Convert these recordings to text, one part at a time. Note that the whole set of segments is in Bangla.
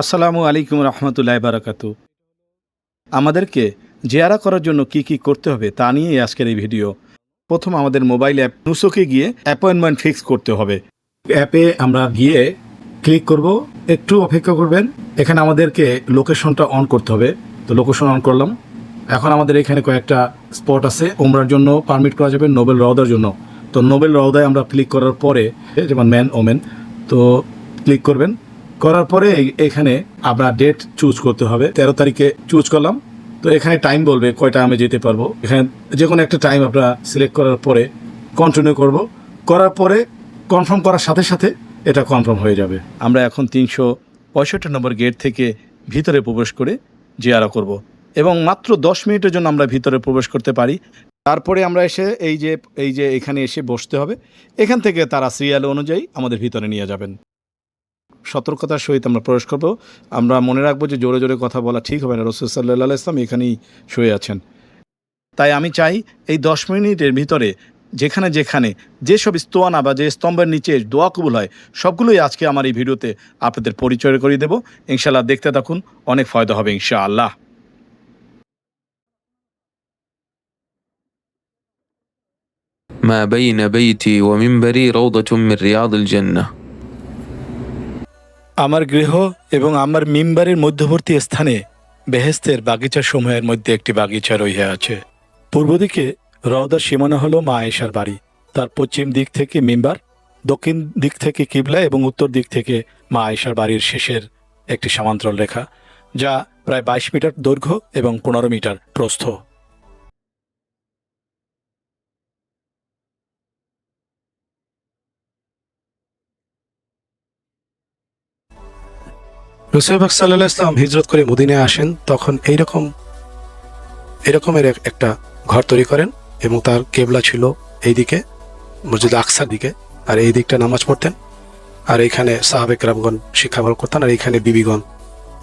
আসসালামু আলাইকুম রহমতুল্লাহ বারাকাতু। আমাদেরকে জিয়ারা করার জন্য কি কি করতে হবে তা নিয়েই আজকের এই ভিডিও। প্রথম আমাদের মোবাইল অ্যাপ নুসোকে গিয়ে অ্যাপয়েন্টমেন্ট ফিক্স করতে হবে। অ্যাপে আমরা গিয়ে ক্লিক করব, একটু অপেক্ষা করবেন। এখানে আমাদেরকে লোকেশনটা অন করতে হবে। তো লোকেশন অন করলাম। এখন আমাদের এখানে কয়েকটা স্পট আছে ওমরার জন্য পারমিট করা যাবে, নোবেল রওদার জন্য। তো নোবেল রওদায় আমরা ক্লিক করার পরে, যেমন ম্যান ওমেন, তো ক্লিক করবেন। করার পরে এখানে আপনার ডেট চুজ করতে হবে। তেরো তারিখে চুজ করলাম। তো এখানে টাইম বলবে কয়টা আমি যেতে পারব। এখানে যে কোনো একটা টাইম আপনারা সিলেক্ট করার পরে কন্টিনিউ করব। করার পরে কনফার্ম করার সাথে সাথে এটা কনফার্ম হয়ে যাবে। আমরা এখন তিনশো পঁয়ষট্টি নম্বর গেট থেকে ভিতরে প্রবেশ করে জিয়ারা করব। এবং মাত্র দশ মিনিটের জন্য আমরা ভিতরে প্রবেশ করতে পারি। তারপরে আমরা এসে এই যে এই যে এখানে এসে বসতে হবে। এখান থেকে তারা সিরিয়াল অনুযায়ী আমাদের ভিতরে নিয়ে যাবেন। সতর্কতার সহিত আমরা প্রবেশ করব আমরা মনে রাখবো যে জোরে জোরে কথা বলা ঠিক হবে না রসুল সাল্লাহ ইসলাম এখানেই শুয়ে আছেন তাই আমি চাই এই দশ মিনিটের ভিতরে যেখানে যেখানে যেসব স্তোয়ানা বা যে স্তম্ভের নিচে দোয়া কবুল হয় সবগুলোই আজকে আমার এই ভিডিওতে আপনাদের পরিচয় করিয়ে দেবো ইনশাল্লাহ দেখতে থাকুন অনেক ফয়দা হবে ইনশাআল্লাহ ما بين بيتي ومنبري روضة من رياض الجنة আমার গৃহ এবং আমার মিম্বারের মধ্যবর্তী স্থানে বেহেস্তের বাগিচা সমূহের মধ্যে একটি বাগিচা রহিয়া আছে। পূর্ব দিকে রওদার সীমানা হলো মা আয়েশার বাড়ি। তার পশ্চিম দিক থেকে মিম্বার, দক্ষিণ দিক থেকে কিবলা এবং উত্তর দিক থেকে মা আয়েশার বাড়ির শেষের একটি সমান্তরাল রেখা, যা প্রায় বাইশ মিটার দৈর্ঘ্য এবং পনেরো মিটার প্রস্থ। রসুলবাক সাল্লাহ ইসলাম হিজরত করে মদিনায় আসেন, তখন এইরকম এরকমের একটা ঘর তৈরি করেন এবং তার কেবলা ছিল এই দিকে মসজিদ আকসার দিকে, আর এই দিকটা নামাজ পড়তেন। আর এইখানে সাহাবেক রামগণ শিক্ষা গ্রহণ করতেন, আর এইখানে বিবিগণ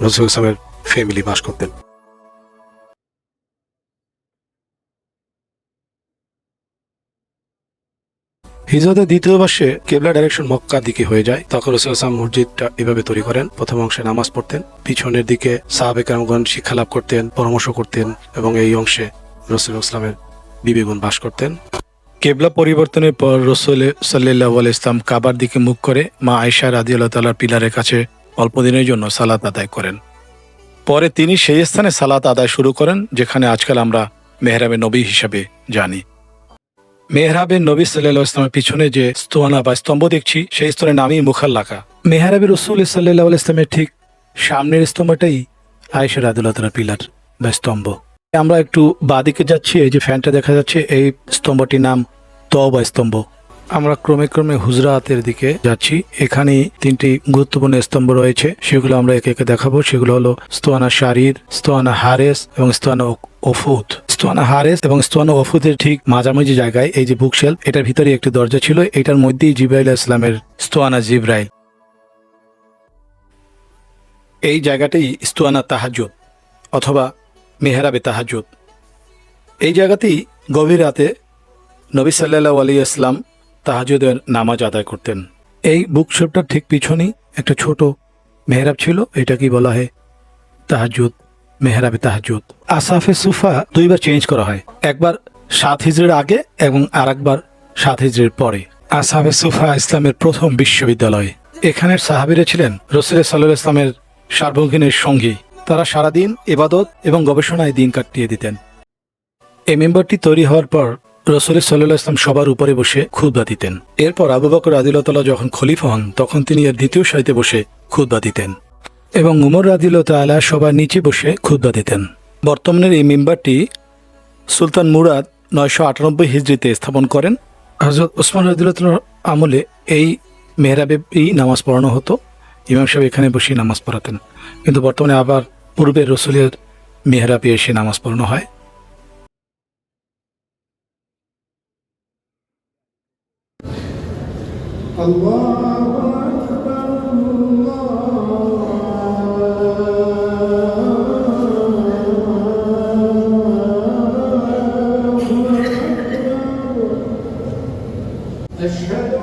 রসুল ইসলামের ফ্যামিলি বাস করতেন। হিজরতের দ্বিতীয় বর্ষে কেবলা ডাইরেকশন মক্কার দিকে হয়ে যায়। তখন রসুল ইসলাম মসজিদটা এভাবে তৈরি করেন। প্রথম অংশে নামাজ পড়তেন, পিছনের দিকে সাহাবেক রামগণ শিক্ষা লাভ করতেন, পরামর্শ করতেন এবং এই অংশে রসুল ইসলামের বিবেগুন বাস করতেন। কেবলা পরিবর্তনের পর রসুল সাল্লাহ ইসলাম কাবার দিকে মুখ করে মা আয়সা রাজি আল্লাহ তালার পিলারের কাছে অল্প দিনের জন্য সালাত আদায় করেন। পরে তিনি সেই স্থানে সালাত আদায় শুরু করেন, যেখানে আজকাল আমরা মেহরাবে নবী হিসাবে জানি। মেহরাবে নবী সাল্লাহ ইসলামের পিছনে যে স্তোয়ানা বা স্তম্ভ দেখছি, সেই স্তরের নামই মুখাল্লাকা। মেহরাবে রসুল সাল্লাহ ইসলামের ঠিক সামনের স্তম্ভটাই আয়েশা রাদুল্লাহ তালার পিলার বা স্তম্ভ। আমরা একটু বাদিকে যাচ্ছি, এই যে ফ্যানটা দেখা যাচ্ছে, এই স্তম্ভটির নাম তবা স্তম্ভ। আমরা ক্রমে ক্রমে হুজরাতের দিকে যাচ্ছি এখানে তিনটি গুরুত্বপূর্ণ স্তম্ভ রয়েছে, সেগুলো আমরা একে একে দেখাবো। সেগুলো হলো স্তোয়ানা শারির, স্তোয়ানা হারেস এবং স্তোয়ানা ওফুত স্তোয়ানা হারেস এবং স্তোয়ানা ওফুতের ঠিক মাঝামাঝি জায়গায় এই যে বুকশেল এটার ভিতরে একটি দরজা ছিল, এটার মধ্যেই জিব্রাইল ইসলামের স্তোয়ানা জিব্রাইল। এই জায়গাটাই স্তোয়ানা তাহাজুদ অথবা মেহরাবে তাহাজুদ এই জায়গাতেই গভীর রাতে নবী সাল্লাহ আলী ইসলাম তাহাজুদের নামাজ আদায় করতেন। এই বুকশপটার ঠিক পিছনেই একটা ছোট মেহরাব ছিল এটাকেই বলা হয় তাহাজুদ মেহরাবে তাহাজুদ আসাফে সুফা দুইবার চেঞ্জ করা হয়, একবার সাত হিজড়ির আগে এবং আর একবার সাত হিজড়ির পরে। আসাফে সুফা ইসলামের প্রথম বিশ্ববিদ্যালয়। এখানের সাহাবিরা ছিলেন রসুল সাল্লাহ ইসলামের সার্বভৌমের সঙ্গী। তারা সারাদিন এবাদত এবং গবেষণায় দিন কাটিয়ে দিতেন। এই মেম্বারটি তৈরি হওয়ার পর রসুল সাল্লাহ ইসলাম সবার উপরে বসে খুদবা দিতেন। এরপর আবু বকর আদিলতলা যখন খলিফা হন, তখন তিনি এর দ্বিতীয় সারিতে বসে খুদবা দিতেন। এবং উমর রাদিল্লা তালা সবার নিচে বসে ক্ষুদা দিতেন। বর্তমানের এই মেম্বারটি সুলতান মুরাদ নয়শো আটানব্বই হিজড়িতে স্থাপন করেন। হজরত ওসমান রাদিল্লাহ আমলে এই মেহরাবেই নামাজ পড়ানো হতো। ইমাম সাহেব এখানে বসে নামাজ পড়াতেন। কিন্তু বর্তমানে আবার পূর্বে রসুলের মেহরাবে এসে নামাজ পড়ানো হয়। the go.